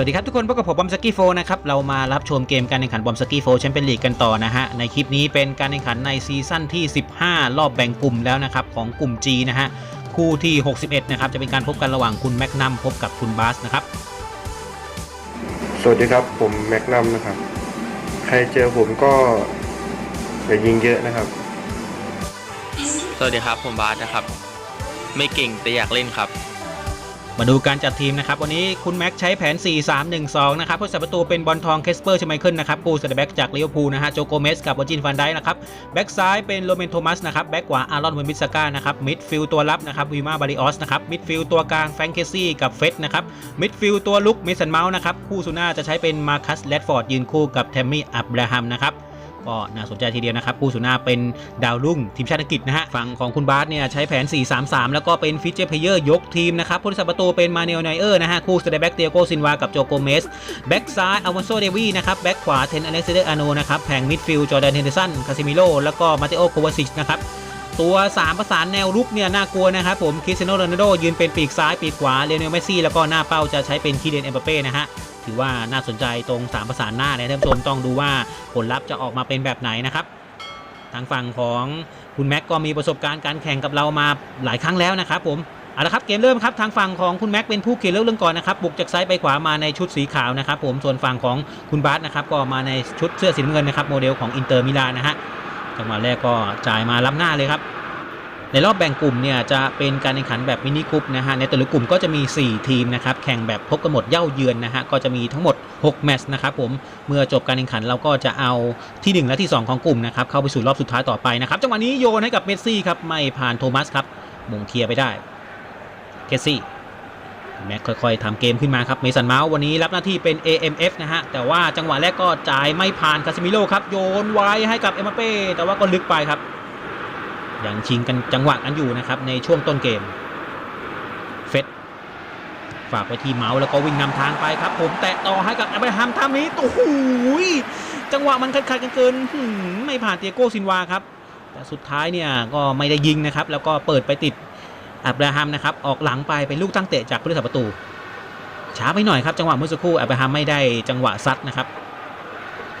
วัสดีครับทุกคนพบกับผมบอมสกี้โฟนะครับ เรามารับชมเกมการแข่งขันบอมสกี้โฟแชมเปี้ยนลีกกันต่อนะฮะ ในคลิปนี้เป็นการแข่งขันในซีซั่นที่ 15 รอบแบ่งกลุ่มแล้วนะครับ ของกลุ่ม G นะฮะ คู่ที่ 61 นะครับ จะเป็นการพบกันระหว่างคุณแมกนัมพบกับคุณบาสนะครับ สวัสดีครับผมแมกนัมนะครับ ใครเจอผมก็อย่ายิงเยอะนะครับ สวัสดีครับผมบาสนะครับ ไม่เก่งแต่อยากเล่นครับ มาดูการจัดทีมนะครับ วันนี้คุณแม็กใช้แผน 4-3-1-2 นะครับผู้สับประตูเป็นบอลทองเคสเปอร์ชไมเคิลนะครับปูสเตแบ็กจากลิเวอร์พูลนะฮะโจโกเมสกับวอร์จินฟันไดนะครับแบ็กซ้ายเป็นโรเมนโทมัสนะครับแบ็กขวาอารอนเวนบิสก้านะครับมิดฟิลตัวรับนะครับวีมาบาริออสนะครับมิดฟิลตัวกลางแฟรงเคซี่กับเฟสนะครับมิดฟิลตัวลุกเมสันเมาส์นะครับคู่ซูน่าจะใช้เป็นมาคัสแรดฟอร์ดยืนคู่กับแทมมี่อับราฮัมนะครับ ก็น่าสนใจทีเดียวนะครับผู้สุนาเป็นดาวรุ่งทีมชาติอังกฤษนะฮะฝั่งของคุณบาสเนี่ยใช้แผน 4-3-3 แล้วก็เป็นฟิชเจอร์เพเยอร์ยกทีมนะครับผู้รักษาประตูเป็นมาเนลไนเออร์นะฮะคู่สเตแบ็กเตียโกซินวากับโจโกเมสแบ็กซ้ายอวอนโซเดวีนะครับแบ็กขวาเทนอเล็กซเดอร์อาโนนะครับแผงมิดฟิลด์จอร์แดนเฮนเดอร์สันคาซิมิโลแล้วก็มาเตโอโควาซิชนะครับ ตัว 3 ประสานแนวรุกเนี่ยน่ากลัวนะครับผมคริสเตียโนโรนัลโดยืนเป็นปีกซ้ายปีกขวาเลเนลเมสซี่ แล้วก็หน้าเป้าจะใช้เป็นคีเดนเอ็มบัปเป้นะฮะถือว่าน่าสนใจตรง 3 ประสานหน้านะท่านผู้ชมต้องดูว่าผลลัพธ์จะออกมาเป็นแบบไหนนะครับทางฝั่งของคุณแม็กก็มีประสบการณ์การแข่งกับเรามาหลายครั้งแล้วนะครับผมเอาละครับเกมเริ่มครับทางฝั่งของคุณแม็กเป็นผู้เขียนเรื่องก่อนนะครับบุกจากซ้ายไปขวามาในชุดสีขาวนะครับผมส่วนฝั่งของคุณบาสนะครับก็มาในชุดเสื้อสีน้ำเงินนะครับโมเดลของอินเตอร์มิลานนะฮะ จังหวะแรกก็จ่ายมาล้ำหน้าเลยครับในรอบแบ่งกลุ่มเนี่ยจะเป็นการแข่งขันแบบมินิคุปนะฮะในแต่ละกลุ่มก็จะมี 4 ทีมนะครับแข่งแบบพบกันหมดเย่าเยือนนะฮะก็จะมีทั้งหมด 6 แมตช์นะครับผมเมื่อจบการแข่งขันเราก็จะเอาที่ 1 และที่ 2 ของกลุ่มนะครับเข้าไปสู่รอบสุดท้ายต่อไปนะครับจังหวะนี้โยนให้กับเมสซี่ครับไม่ผ่านโทมัสครับมงเคลียร์ไปได้เคสซี่ แม็กค่อยๆทำเกมขึ้นมาครับเมสันเมาส์วันนี้รับหน้าที่เป็น AMF นะฮะ แต่ว่าจังหวะแรกก็จ่ายไม่ผ่านคาซิมิโลครับ โยนไว้ให้กับเอ็มบัปเป้แต่ว่าก็ลึกไปครับ ยังชิงกันจังหวะกันอยู่นะครับ ในช่วงต้นเกม เฟสฝากไว้ที่เมาส์แล้วก็วิ่งนำทางไปครับ ผมแตะต่อให้กับอับราฮัมทำนี้โอ้โหยจังหวะมันขัดๆกันเกินไม่ผ่านเตียโก้ซินวาครับแต่สุดท้ายเนี่ยก็ไม่ได้ยิงนะครับแล้วก็เปิดไปติด อับราฮัมนะครับออกหลังไปเป็นลูกตั้งเตะจากผู้รักษาประตูช้าไปหน่อยครับจังหวะเมื่อสักครู่อับราฮัมไม่ได้จังหวะซัดนะครับ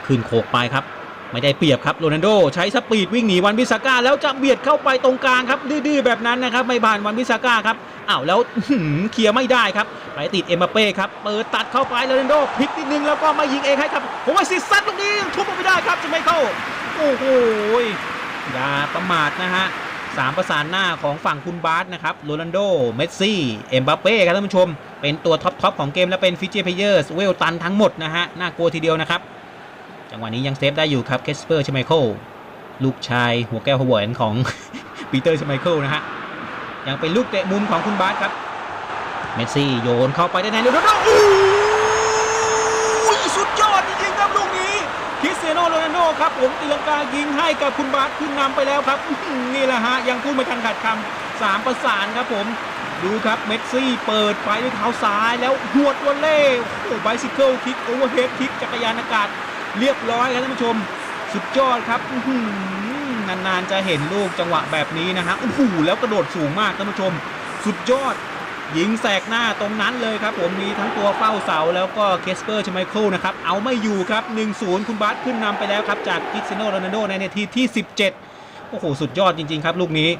ขึ้นโขกไปครับ ไม่ได้เปรียบครับโรนัลโดใช้สปีดวิ่งหนีวันบิสาก้าแล้วจะเบียดเข้าไปตรงกลางครับดื้อๆแบบนั้นนะครับไม่ผ่านวันบิสาก้าครับอ้าวแล้วหืมเคลียร์ไม่ได้ครับไปติดเอ็มบัปเป้ครับเปิดตัดเข้าไปโรนัลโดพลิกนิดนึงแล้วก็มายิงเองให้ครับผมว่าซิซัดลูกนี้ทุบไม่ได้ครับจะไม่เข้าโอ้โหอย่าประมาทนะฮะ สามประสานหน้าของฝั่งคุณบาสนะครับโรนัลโด เมสซี่ เอ็มบัปเป้ครับท่านผู้ชม เป็นตัวท็อปๆของเกมและเป็นฟิเจอร์เพเยอร์สเวลตันทั้งหมดนะฮะ น่ากลัวทีเดียวนะครับ จังหวะนี้ยังเซฟได้อยู่ครับเคสเปอร์ชไมเคิลลูกชายหัวแก้วหัวแหวนของปีเตอร์ชไมเคิลนะฮะ ยังเป็นลูกเตะมุมของคุณบาสครับ เมสซี่โยนเข้าไปได้ในลูกนั้นโอ้ยสุดยอดจริงๆครับลูกนี้ คริสเตียโนโรนัลโดครับผมตีลังกายิงให้กับคุณบาสขึ้นนำไปแล้วครับ นี่แหละฮะ ยังพูดไม่ทันขาดคำสามประสานครับผม ดูครับเมสซี่เปิดไปด้วยเท้าซ้ายแล้วหวดวอลเล่โอ้ไบซิเคิลคิกโอเวอร์เฮดคิกจักรยานอากาศเรียบร้อยครับท่านผู้ชม สุดยอดครับนานๆจะเห็นลูกจังหวะแบบนี้นะฮะโอ้โหแล้วกระโดดสูงมากท่านผู้ชม สุดยอด ยิงแสกหน้าตรงนั้นเลยครับ ผมมีทั้งตัวเฝ้าเสาแล้วก็เคสเปอร์ชไมเคิลนะครับ เอาไม่อยู่ครับ 1-0 คุณบาสขึ้นนำไปแล้วครับ จากคิสเตียโนโรนัลโดในนาทีที่ 17 โอ้โห สุดยอดจริง ๆ ครับ ลูกนี้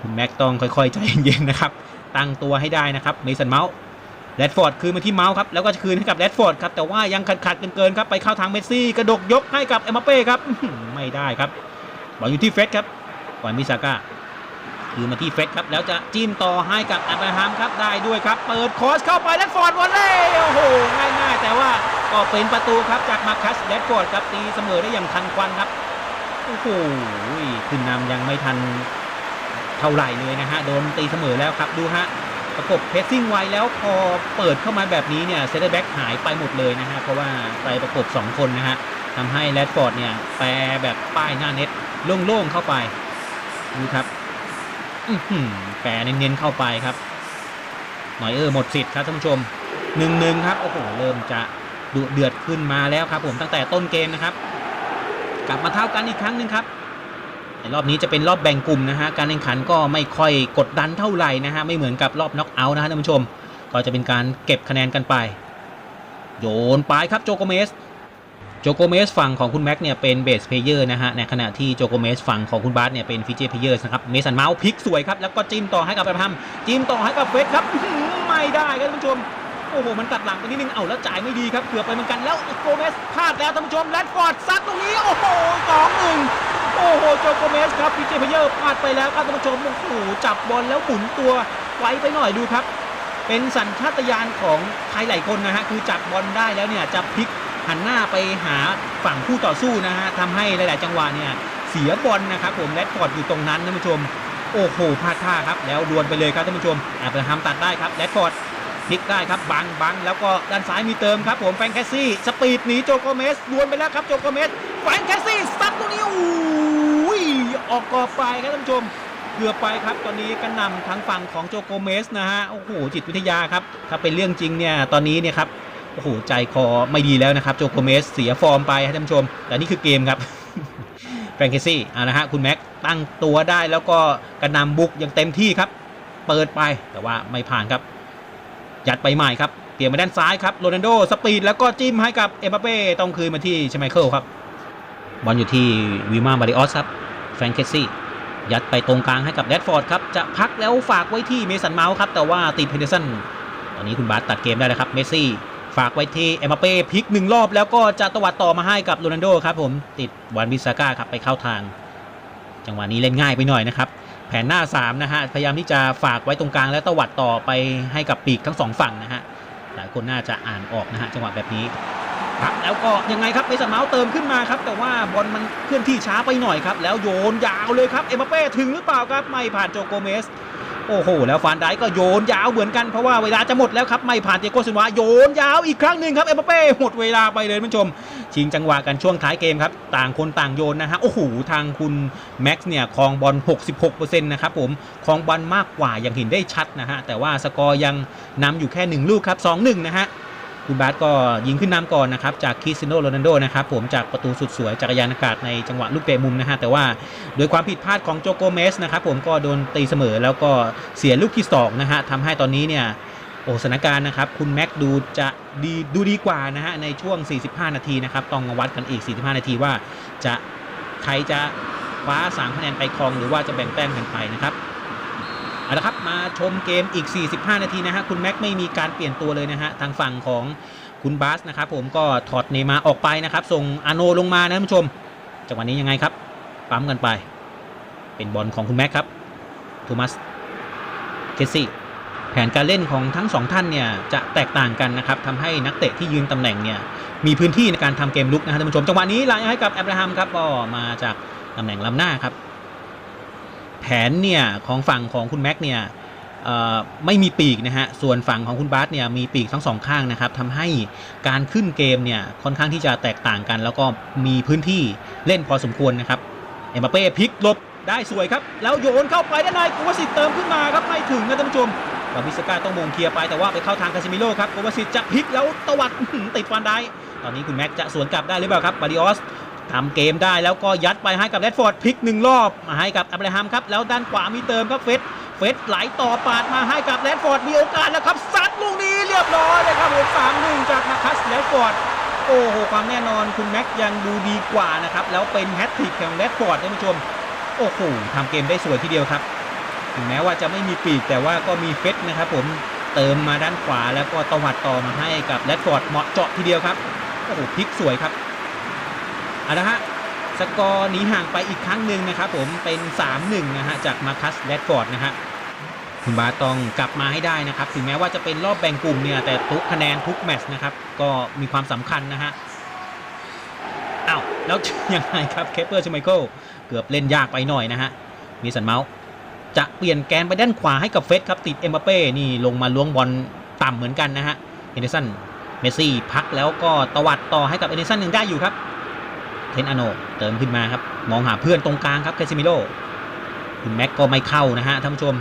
คุณแม็กต้องค่อย ๆ ใจเย็นๆนะครับ ตั้งตัวให้ได้นะครับเมสันเมาส์แรดฟอร์ดคืนมาที่เมาส์ครับ แล้วก็คืนให้กับแรดฟอร์ดครับ แต่ว่ายังขัดขัดๆเกินๆครับ ไปเข้าทางเมสซี่ กระดกยกให้กับเอ็มเป้ครับ ไม่ได้ครับ บอลอยู่ที่เฟสครับบอลมิซาก้า คืนมาที่เฟสครับ แล้วจะจิ้มต่อให้กับอับราฮัมครับได้ด้วยครับ เปิดคอสเข้าไปแรดฟอร์ดวอลเล่โอ้โหง่ายๆ แต่ว่าก็เป็นประตูครับจากมาคัสแรดฟอร์ดครับตีเสมอได้อย่างทันควันครับโอ้โหขึ้นนำยังไม่ทันเท่าไหร่เลยนะฮะโดนตีเสมอแล้วครับดูฮะประกบเพสซิ่งไว้แล้วพอเปิดเข้ามาแบบนี้เนี่ยเซนเตอร์แบ็กหายไปหมดเลยนะฮะเพราะว่าไปประกบ 2 คนนะฮะทำให้แรดฟอร์ดเนี่ยแปรแบบป้ายหน้าเน็ตโล่งๆเข้าไปดูครับ แปรเน้นๆเข้าไปครับหน่อยเออหมดสิทธิ์ครับท่านผู้ชมหนึ่งหนึ่งครับโอ้โหเริ่มจะดุเดือดขึ้นมาแล้วครับ ผมตั้งแต่ต้นเกมนะครับ กลับมาเท่ากันอีกครั้งหนึ่งครับในรอบนี้จะเป็นรอบแบ่งกลุ่มนะฮะการแข่งขันก็ไม่ค่อยกดดันเท่าไหร่นะฮะไม่เหมือนกับรอบน็อกเอาท์นะฮะท่านผู้ชม ก็จะเป็นการเก็บคะแนนกันไป โยนไปครับโจโกเมส โจโกเมสฝั่งของคุณแม็กเนี่ยเป็นเบสเพลเยอร์นะฮะ ในขณะที่โจโกเมสฝั่งของคุณบาสเนี่ยเป็นฟิเจเพลเยอร์นะครับ เมสันเมาส์พลิกสวยครับ แล้วก็จิ้มต่อให้กับแอบรามจิ้มต่อให้กับเฟสครับ ไม่ได้ครับท่านผู้ชม โอ้โห มันตัดหลังไปนิดนึง เอาแล้วจ่ายไม่ดีครับ เกือบไปเหมือนกัน แล้วโกเมสพลาดแล้วท่านผู้ชมแรดฟอร์ดซัดตรงนี้ โอ้โหสองหนึ่งโอ้โห โจโกเมสครับฟิเจเพลเยอร์พลาดไปแล้วครับท่านผู้ชม โอ้โห จับบอลแล้วหมุนตัวไว้ไปหน่อยดูครับ เป็นสัญชาตญาณของใครหลายคนนะฮะ คือจับบอลได้แล้วเนี่ยจะพลิก หันหน้าไปหาฝั่งคู่ต่อสู้นะฮะทำให้หลาย ๆ จังหวะเนี่ยเสียบอลนะครับผมแรดฟอร์ดอยู่ตรงนั้นท่านผู้ชม โอ้โหพลาดท่าครับแล้วดวลไปเลยครับท่านผู้ชมแอบไปทำตัดได้ครับแรดฟอร์ดพลิกได้ครับบังบังแล้วก็ด้านซ้ายมีเติมครับผมแฟงแคสซี่สปีดหนีโจโกเมสดวลไปแล้วครับโจโกเมสแฟงแคสซี่ซัดตรงนี้อู้ยออกกรอบไปครับท่านผู้ชมเกือบไปครับตอนนี้กันนำทางฝั่งของโจโกเมสนะฮะโอ้โหจิตวิทยาครับถ้าเป็นเรื่องจริงเนี่ยตอนนี้เนี่ยครับ โอ้โหใจคอไม่ดีแล้วนะครับโจโกเมสเสียฟอร์มไปครับท่านผู้ชม แต่นี่คือเกมครับแฟรงเคซี่เอาละฮะคุณแม็กตั้งตัวได้แล้วก็กระนำบุกอย่างเต็มที่ครับ เปิดไปแต่ว่าไม่ผ่านครับ ยัดไปใหม่ครับเปลี่ยนมาด้านซ้ายครับโรนัลโดสปีดแล้วก็จิ้มให้กับเอ็มบัปเป้ต้องคืนมาที่ชไมเคิลครับบอลอยู่ที่วิมาบาริออสครับแฟรงเคซี่ยัดไปตรงกลางให้กับแรดฟอร์ดครับจะพักแล้วฝากไว้ที่เมสันเมาส์ครับแต่ว่าติดเพนเดอร์สันตอนนี้คุณบาสตัดเกมได้แล้วครับเมสซี่ ฝากไว้ที่เอ็มเป้พลิกหนึ่งรอบแล้วก็จะตวัดต่อมาให้กับโรนัลโดครับผมติดวันบิสาก้าครับไปเข้าทาง จังหวะนี้เล่นง่ายไปหน่อยนะครับแผนหน้า3นะฮะพยายามที่จะฝากไว้ตรงกลางแล้วตวัดต่อไปให้กับปีกทั้งสองฝั่งนะฮะหลายคนน่าจะอ่านออกนะฮะจังหวะแบบนี้ครับแล้วก็ยังไงครับเมสันเมาส์เติมขึ้นมาครับ แต่ว่าบอลมันเคลื่อนที่ช้าไปหน่อยครับ แล้วโยนยาวเลยครับเอ็มเป้ถึงหรือเปล่าครับไม่ผ่านโจโกเมส โอ้โห แล้วฟานไดก็โยนยาวเหมือนกันเพราะว่าเวลาจะหมดแล้วครับ ไม่ผ่านเตียโกซินวาโยนยาวอีกครั้งหนึ่งครับเอ็มบัปเป้หมดเวลาไปเลยท่านผู้ชม ชิงจังหวะกันช่วงท้ายเกมครับ ต่างคนต่างโยนนะฮะโอ้โหทางคุณแม็กซ์เนี่ยครองบอล 66%นะครับผมครองบอลมากกว่าอย่างเห็นได้ชัดนะฮะแต่ว่าสกอร์ยังนำอยู่แค่ 1 ลูกครับ 2-1 นะฮะ คุณบาสก็ยิงขึ้นนำก่อนนะครับ จากคริสเตียโนโรนัลโดนะครับผมจากประตูสุดสวยจักรยานอากาศในจังหวะลูกเตะมุมนะฮะแต่ว่าโดยความผิดพลาดของโจโกเมสนะครับผมก็โดนตีเสมอแล้วก็เสียลูกที่2นะฮะทำให้ตอนนี้เนี่ยโอ้สถานการณ์นะครับ คุณแม็กดูจะดีดูดีกว่านะฮะในช่วง 45 นาทีนะครับ ต้องวัดกันอีก 45 นาทีว่าจะใครจะคว้า3คะแนนไปครองหรือว่าจะแบ่งแต้มกันไปนะครับ เอาละครับมาชมเกมอีก 45 นาทีนะฮะคุณแม็กไม่มีการเปลี่ยนตัวเลยนะฮะทางฝั่งของคุณบาสนะครับผมก็ถอดเนยมาออกไปนะครับส่งอโนลงมานะท่านผู้ชมจังหวะนี้ยังไงครับ ปั๊มกันไป เป็นบอลของคุณแม็กครับโทมัสเคสซี่แผนการเล่นของทั้งสองท่านเนี่ยจะแตกต่างกันนะครับทำให้นักเตะที่ยืนตำแหน่งเนี่ยมีพื้นที่ในการทำเกมลุกนะฮะท่านผู้ชมจังหวะนี้ลายให้กับแอบราฮัมครับก็มาจากตำแหน่งล้ำหน้าครับ แผนเนี่ยของฝั่งของคุณแม็กเนี่ยไม่มีปีกนะฮะ ส่วนฝั่งของคุณบาสเนี่ยมีปีกทั้งสองข้างนะครับทำให้การขึ้นเกมเนี่ยค่อนข้างที่จะแตกต่างกัน แล้วก็มีพื้นที่เล่นพอสมควรนะครับ เอ็มบัปเป้พลิกลบได้สวยครับ แล้วโยนเข้าไปด้านในกุวสิตเติมขึ้นมาครับไม่ถึงนะท่านผู้ชมบาบิสกาต้องมงเคลียร์ไปแต่ว่าไปเข้าทางคาซิมิโร่ครับกุวสิตจะพลิกแล้วตวัดติดฟันได้ ตอนนี้คุณแม็กจะสวนกลับได้หรือเปล่าครับบาริออส ทำเกมได้แล้วก็ยัดไปให้กับแรดฟอร์ดพลิกหนึ่งรอบมาให้กับอับราฮัมครับแล้วด้านขวามีเติมครับเฟสเฟสไหลต่อปาดมาให้กับแรดฟอร์ดมีโอกาสแล้วครับซัดลูกนี้เรียบร้อยเลยครับผมสามหนึ่งจากมาคัสแรดฟอร์ดโอ้โหความแน่นอนคุณแม็กยังดูดีกว่านะครับแล้วเป็นแฮตทริกของแรดฟอร์ดท่านผู้ชมโอ้โหทำเกมได้สวยทีเดียวครับ ถึงแม้ว่าจะไม่มีปีกแต่ว่าก็มีเฟสนะครับผมเติมมาด้านขวาแล้วก็ตวัดต่อมาให้กับแรดฟอร์ดเหมาะเจาะทีเดียวครับโอ้โหพลิกสวยครับ เอาละฮะสกอร์หนีห่างไปอีกครั้งหนึ่งนะครับผมเป็น 3-1 นะฮะจากมาคัสแรดฟอร์ดนะฮะคุณบาต้องกลับมาให้ได้นะครับ ถึงแม้ว่าจะเป็นรอบแบ่งกลุ่มเนี่ย แต่ทุกคะแนนทุกแมตช์นะครับ ก็มีความสำคัญนะฮะอ้าวแล้วยังไงครับเคปเปอร์ชไมเคิลเกือบเล่นยากไปหน่อยนะฮะมีสันเมาส์จะเปลี่ยนแกนไปด้านขวาให้กับเฟสครับ ติดเอ็มบัปเป้นี่ลงมาล้วงบอลต่ำเหมือนกันนะฮะเฮนเดอร์สันเมสซี่พักแล้วก็ตวัดต่อให้กับเอเดนสันยังได้อยู่ครับ เทนอโนเติมขึ้นมาครับ มองหาเพื่อนตรงกลางครับคซิมิโลคุณแม็กก็ไม่เข้านะฮะท่านผู้ชม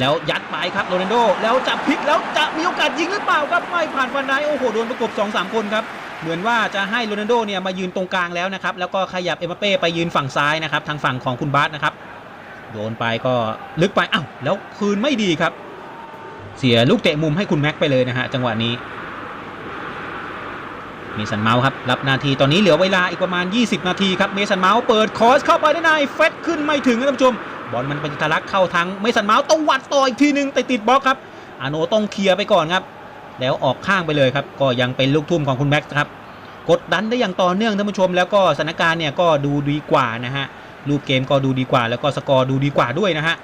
แล้วยัดไปครับโรนัลโด แล้วจะพลิกแล้วจะมีโอกาสยิงหรือเปล่าครับไม่ผ่านฟันได้โอ้โหโดนประกบ2-3คนครับเหมือนว่าจะให้โรนัลโดเนี่ยมายืนตรงกลางแล้วนะครับแล้วก็ขยับเอ็มเป้ไปยืนฝั่งซ้ายนะครับทางฝั่งของคุณบาสนะครับโดนไปก็ลึกไปอ้าวแล้วคืนไม่ดีครับ เสียลูกเตะมุมให้คุณแม็กไปเลยนะฮะจังหวะนี้ เมสันเมาส์ครับรับหน้าทีตอนนี้เหลือเวลาอีกประมาณ 20 นาทีครับเมสันเมาส์เปิดคอสเข้าไปได้ในเฟดขึ้นไม่ถึงนะท่านผู้ชมบอลมันเป็นทะลักเข้าทางเมสันเมาส์ตวัดต่ออีกทีหนึงแต่ติดบล็อกครับอาโนต้องเคลียร์ไปก่อนครับ แล้วออกข้างไปเลยครับ ก็ยังเป็นลูกทุ่มของคุณแม็กซ์ครับกดดันได้อย่างต่อเนื่องท่านผู้ชม แล้วก็สถานการณ์เนี่ยก็ดูดีกว่านะฮะรูปเกมก็ดูดีกว่า แล้วก็สกอร์ดูดีกว่าด้วยนะฮะ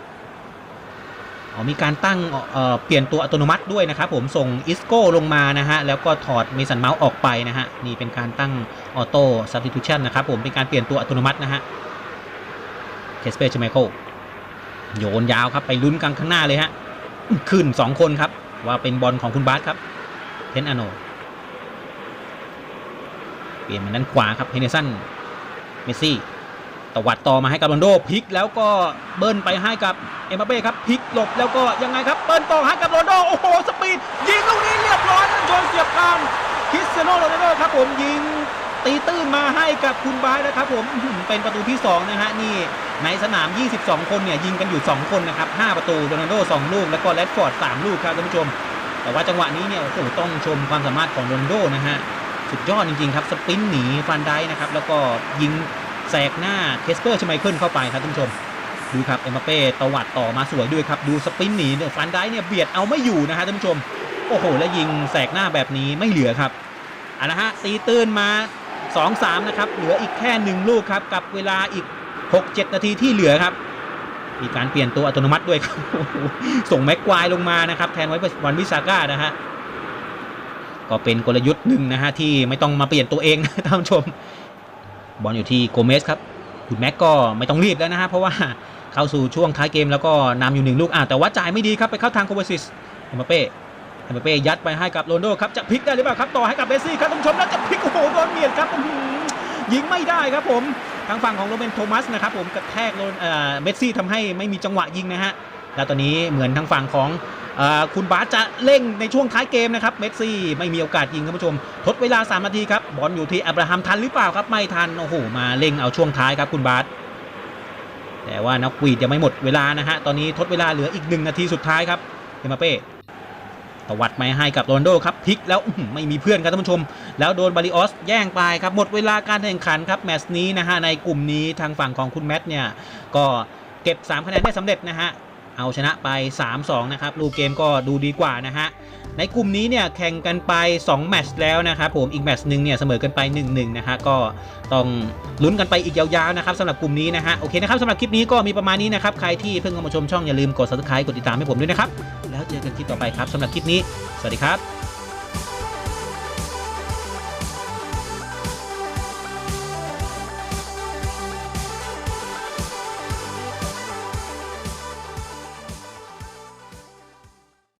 อ๋อมีการตั้งเอ่อเปลี่ยนตัวอัตโนมัติด้วยนะครับผมส่งอิสโก้ลงมานะฮะแล้วก็ถอดเมสันเมาส์ออกไปนะฮะนี่เป็นการตั้งออโต้ซับ t ิ t ูชันนะครับผมเป็นการเปลี่ยนตัวอัตโนมัตินะฮะเคสเปชไมโคโยนยาวครับไปลุ้นกันข้างหน้าเลยฮะขึ้น 2 คนครับ ว่าเป็นบอลของคุณบาสครับเทนอโนเปลี่ยนมาด้านขวาครับเฮเนสันเมสซี่ วัดต่อมาให้กับโรนโดพลิกแล้วก็เบิ้ลไปให้กับเอ็มบัปเป้ครับพลิกหลบแล้วก็ยังไงครับเบิ้ลต่อให้กับโรนโดโอ้โหสปีดยิงลูกนี้เรียบร้อยโดนเสียบคางคริสเตียโนโรนัลโดครับผมยิงตีตื้นมาให้กับคุณบายนะครับผมเป็นประตูที่ 2 นะฮะนี่ในสนาม 22 คนเนี่ยยิงกันอยู่ 2 คนนะครับ 5 ประตูโรนัลโด 2 ลูก แล้วก็แรดฟอร์ด 3 ลูกครับท่านผู้ชม แต่ว่าจังหวะนี้เนี่ยโอ้โหต้องชมความสามารถของโรนัลโดนะฮะ สุดยอดจริงๆครับ สปินหนีฟันได้นะครับ แล้วก็ยิง แสกหน้าเคสเปอร์ชไมเคิลเข้าไปครับท่านผู้ชม ดูครับเอ็มเป้ตวัดต่อมาสวยด้วยครับ ดูสปินหนีเนี่ยฟันได้เนี่ยเบียดเอาไม่อยู่นะฮะท่านผู้ชม โอ้โห แล้วยิงแสกหน้าแบบนี้ไม่เหลือครับเอาละฮะตีตื้นมา 2-3 นะครับ เหลืออีกแค่หนึ่งลูกครับ กับเวลาอีก 6-7 นาทีที่เหลือครับ มีการเปลี่ยนตัวอัตโนมัติด้วยครับ ส่งแม็กควายลงมานะครับ แทนไว้วันวิสาก้านะฮะ ก็เป็นกลยุทธ์หนึ่งนะฮะที่ไม่ต้องมาเปลี่ยนตัวเองนะท่านผู้ชม บอลอยู่ที่โกเมสครับคุณแม็กก็ไม่ต้องรีบแล้วนะฮะเพราะว่าเข้าสู่ช่วงท้ายเกมแล้วก็นำอยู่หนึ่งลูกอะแต่ว่าจ่ายไม่ดีครับไปเข้าทางโคเวซิสเอมเป้เอมเป้ยัดไปให้กับโรนโดครับจะพลิกได้หรือเปล่าครับต่อให้กับเมสซี่ครับท่านผู้ชมแล้วจะพลิกโอ้โหโดนเบียดครับยิงไม่ได้ครับผมทางฝั่งของโรเบนโทมัสนะครับผมกระแทกโดนเอ่อเมสซี่ทำให้ไม่มีจังหวะยิงนะฮะแล้วตอนนี้เหมือนทางฝั่งของ คุณบาสจะเร่งในช่วงท้ายเกมนะครับเมสซี่ไม่มีโอกาสยิงท่านผู้ชม ทดเวลา 3 นาทีครับบอลอยู่ที่อับราฮัมทันหรือเปล่าครับไม่ทันโอ้โหมาเร่งเอาช่วงท้ายครับคุณบาสแต่ว่านักวีดยังไม่หมดเวลานะฮะตอนนี้ทดเวลาเหลืออีก 1 นาทีสุดท้ายครับเอมบัปเป้ตวัดไม่ให้กับโรนลโดครับพลิกแล้วไม่มีเพื่อนครับท่านผู้ชม แล้วโดนบาริออสแย่งไปครับหมดเวลาการแข่งขันครับแมตช์นี้นะฮะในกลุ่มนี้ทางฝั่งของคุณแมทเนี่ยก็เก็บ 3 คะแนนได้สำเร็จนะฮะ เอาชนะไป 3-2 นะครับรูปเกมก็ดูดีกว่านะฮะในกลุ่มนี้เนี่ยแข่งกันไป 2 แมตช์แล้วนะครับผมอีกแมตช์หนึ่งเนี่ยเสมอกันไป 1-1 นะฮะก็ต้องลุ้นกันไปอีกยาวๆนะครับสำหรับกลุ่มนี้นะฮะโอเคนะครับสำหรับคลิปนี้ก็มีประมาณนี้นะครับใครที่เพิ่งเข้ามาชมช่องอย่าลืมกด subscribe กดติดตามให้ผมด้วยนะครับแล้วเจอกันคลิปต่อไปครับสำหรับคลิปนี้ สวัสดีครับ